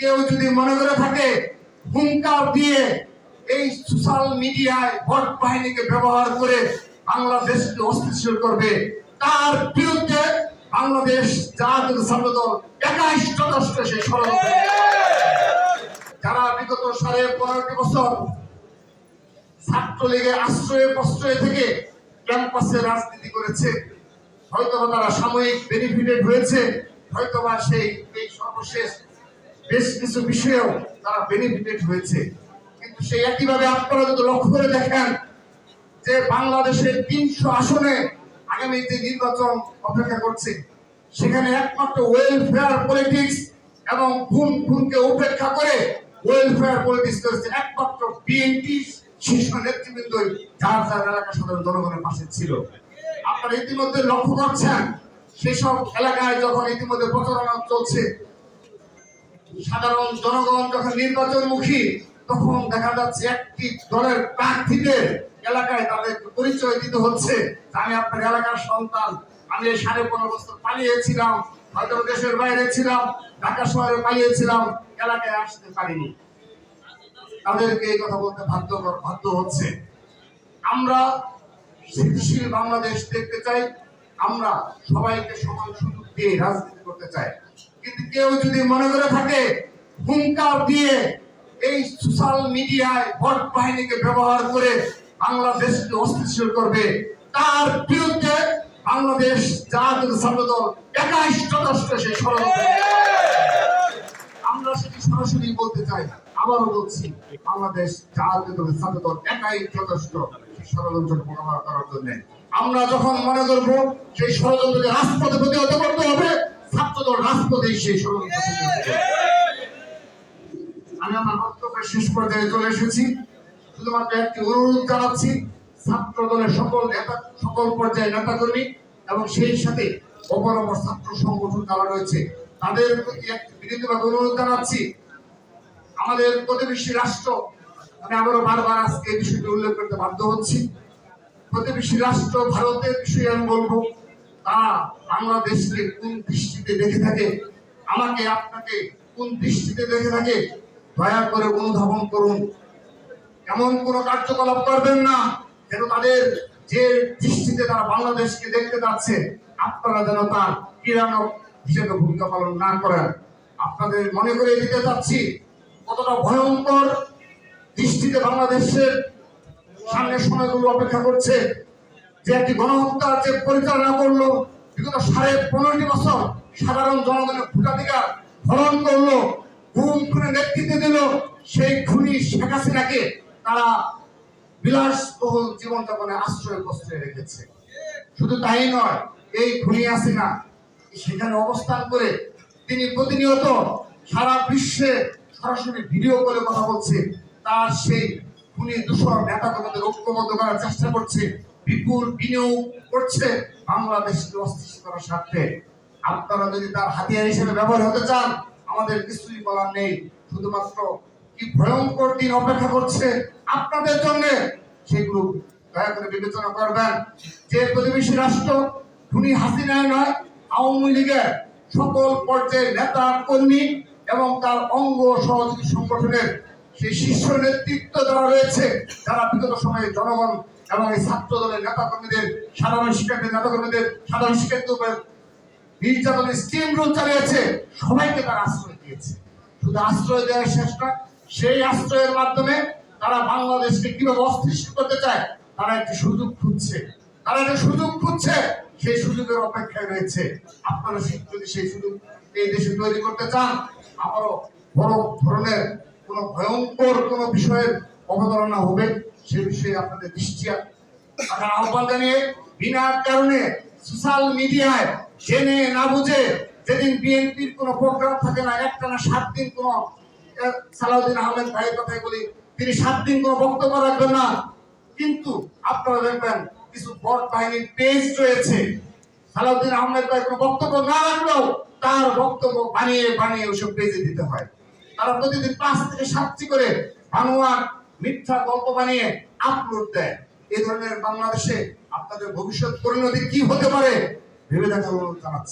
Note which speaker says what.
Speaker 1: কেউ যদি মনে করে থাকে, হুঙ্কার দিয়ে এই সোশ্যাল মিডিয়ায় ভোট বাহিনীকে ব্যবহার করে বাংলাদেশকে অস্থিতিশীল করবে, তার বিরুদ্ধে বাংলাদেশ জাতীয় ছাত্র দল একাই যথেষ্ট সেই ষড়যন্ত্র যারা বিগত সাড়ে পনেরোটি বছর ছাত্রলীগের আশ্রয়ে প্রশ্রয় থেকে ক্যাম্পাসে রাজনীতি করেছে হয়তো তারা সাময়িক বেনিফিটেড হয়েছে হয়তো বা সেই সর্বশেষ বেশ কিছু বিষয়েও তারা বেনিফিটেড হয়েছে। কিন্তু সেই একইভাবে আপনারা যদি লক্ষ্য করে দেখেন যে বাংলাদেশের তিনশো আসনে আগামী যে নির্বাচন অপেক্ষা করছে, সেখানে একমাত্র ওয়েলফেয়ার পলিটিক্স এবং খুন খুনকে উপেক্ষা করে ওয়েলফেয়ার পলিটিক্স করেছে একমাত্র বিএনপি শীর্ষ নেতৃবৃন্দই যার যার এলাকা সাধারণ জনগণের পাশে ছিল। আপনারা ইতিমধ্যে লক্ষ্য করছেন, সেসব এলাকায় যখন ইতিমধ্যে প্রচারণা চলছে সাধারণ জনগণ যখন নির্বাচনমুখী, তখন দেখা যাচ্ছে একটি দলের প্রার্থীদের এলাকায় তাদের পরিচয় দিতে হচ্ছে। আমি আপনার এলাকার সন্তান। আমি এই সাড়ে পনেরো বছর পালিয়েছিলাম, হয়তো দেশের বাইরে ছিলাম, ঢাকা শহরে পালিয়েছিলাম, এলাকায় আসতে পারিনি। তাদেরকে এই কথা বলতে বাধ্য বাধ্য হচ্ছে। আমরা স্থিতিশীল বাংলাদেশ দেখতে চাই। আমরা সবাইকে সমান সুযোগ দিয়ে রাজনীতি করতে চাই। কিন্তু কেউ যদি মনে করে থাকে, হুঙ্কার দিয়ে এই সোশ্যাল মিডিয়ায় ভোট বাহিনীকে ব্যবহার করে বাংলাদেশকে অস্থিতিশীল করবে, তার বিরুদ্ধে বাংলাদেশ জাতীয় ছাত্র দল একাই সেই ষড়যন্ত্র আমরা সেটি সরাসরি বলতে চাই আবারও বলছি, বাংলাদেশ জাতীয় দলের ছাত্র দল একাই যথেষ্ট সেই ষড়যন্ত্র মোকাবেলা করার জন্য। আমরা যখন মনে করব, সেই ষড়যন্ত্রকে রাজপথে প্রতিহত করতে হবে ছাত্র দল রাজপথে সেই করবে। আমি আমার বক্তব্যের শেষ পর্যায়ে চলে এসেছি। শুধুমাত্র একটি অনুরোধ জানাচ্ছি ছাত্র দলের সকল নেতা সকল পর্যায়ে নেতাকর্মী এবং সেই সাথে অপর অপর ছাত্র সংগঠন যারা রয়েছে তাদের প্রতি একটি বিনীতভাবে অনুরোধ জানাচ্ছি। আমাদের প্রতিবেশী রাষ্ট্র আমি আবারও বারবার আজকে এই বিষয়টি উল্লেখ করতে বাধ্য হচ্ছি। প্রতিবেশী রাষ্ট্র ভারতের বিষয়ে আমি বলব তারা বাংলাদেশকে কোন দৃষ্টিতে দেখে থাকে? আমাকে আপনাকে কোন দৃষ্টিতে দেখে থাকে? দয়া করে অনুধাবন করুন। এমন কোন কার্যকলাপ করবেন না যেন তাদের যে দৃষ্টিতে তারা বাংলাদেশকে দেখতে যাচ্ছে, আপনারা যেন তার কিরানক হিসেবে ভূমিকা পালন না করেন। আপনাদের মনে করে দিতে চাচ্ছি, কতটা ভয়ঙ্কর দৃষ্টিতে বাংলাদেশের সামনের সময়গুলো অপেক্ষা করছে। যে একটি গণহত্যা, যে পরিচালনা করল, বিগত সাড়ে পনেরোটি বছর সাধারণ জনগণের ভোটাধিকার হরণ করল, গুম খুনে নেতৃত্ব দিল, সেই খুনি শেখ হাসিনাকে তারা বিলাসবহুল জীবনযাপনে আশ্রয় প্রশ্রয় রেখেছে। শুধু তাই নয়, এই খুনি হাসিনা সেখানে অবস্থান করে তিনি প্রতিনিয়ত সারা বিশ্বে সরাসরি ভিডিও করে কথা বলছে, তার সেই খুনি দূষণ নেতা কর্মীদের ঐক্যবদ্ধ করার চেষ্টা করছে। বিপুল বিনিয়োগ করছে বাংলাদেশকে অস্থিতিশীল করার স্বার্থে। আপনারা যদি তার হাতিয়ার হিসেবে ব্যবহার হতে চান, আমাদের কিছুই বলার নেই। শুধুমাত্র কি ভয়ঙ্কর দিন অপেক্ষা করছে আপনাদের জন্য সেগুলো দয়া করে বিবেচনা করবেন। যে প্রতিবেশী রাষ্ট্র খুনি হাসিনায় নয়, আওয়ামী লীগের সকল পর্যায়ের নেতা কর্মী এবং তার অঙ্গ সহযোগী সংগঠনের সেই শীর্ষ নেতৃত্ব যারা রয়েছে, যারা বিগত সময়ে জনগণ এবং এই ছাত্র দলের নেতা কর্মীদের সাধারণ শিক্ষার্থীর নেতা কর্মীদের সাধারণ শিক্ষার্থী উপর নির্যাতনের স্টিম রুল চালিয়েছে। সবাইকে তারা আশ্রয় দিয়েছে। শুধু আশ্রয় দেওয়া শেষ নয়, সেই আশ্রয়ের মাধ্যমে তারা বাংলাদেশকে কীভাবে অস্থিতিশীল করতে চায়, তারা একটি সুযোগ খুঁজছে। তারা একটা সুযোগ খুঁজছে, সেই সুযোগের অপেক্ষায় রয়েছে। আপনারা যদি সেই সুযোগ এই দেশে তৈরি করতে চান আবারও বড় ধরনের কোন ভয়ঙ্কর কোন বিষয়ের অবতারণা হবে, সে বিষয়ে আপনাদের দৃষ্টি আপনার আহ্বান জানিয়ে বিনা কারণে সোশ্যাল মিডিয়ায় জেনে না বুঝে যেদিন বিএনপির কোনো প্রোগ্রাম থাকে না একটা না সাত দিন কোনো সালাউদ্দিন আহমেদ ভাইয়ের কথাই বলি, তিনি সাত দিন কোনো বক্তব্য রাখবেন না। কিন্তু আপনারা দেখবেন কিছু বট বাহিনীর পেজ রয়েছে। সালাউদ্দিন আহমেদ ভাই কোনো বক্তব্য না রাখলেও তার বক্তব্য বানিয়ে বানিয়ে ওসব পেজে দিতে হয়। তারা প্রতিদিন পাঁচ থেকে সাতটি করে বানোয়ার মিথ্যা গল্প বানিয়ে আপলোড দেয়। এ ধরনের বাংলাদেশে আপনাদের ভবিষ্যৎ পরিণতি কি হতে পারে, ভেবে জানাচ্ছি।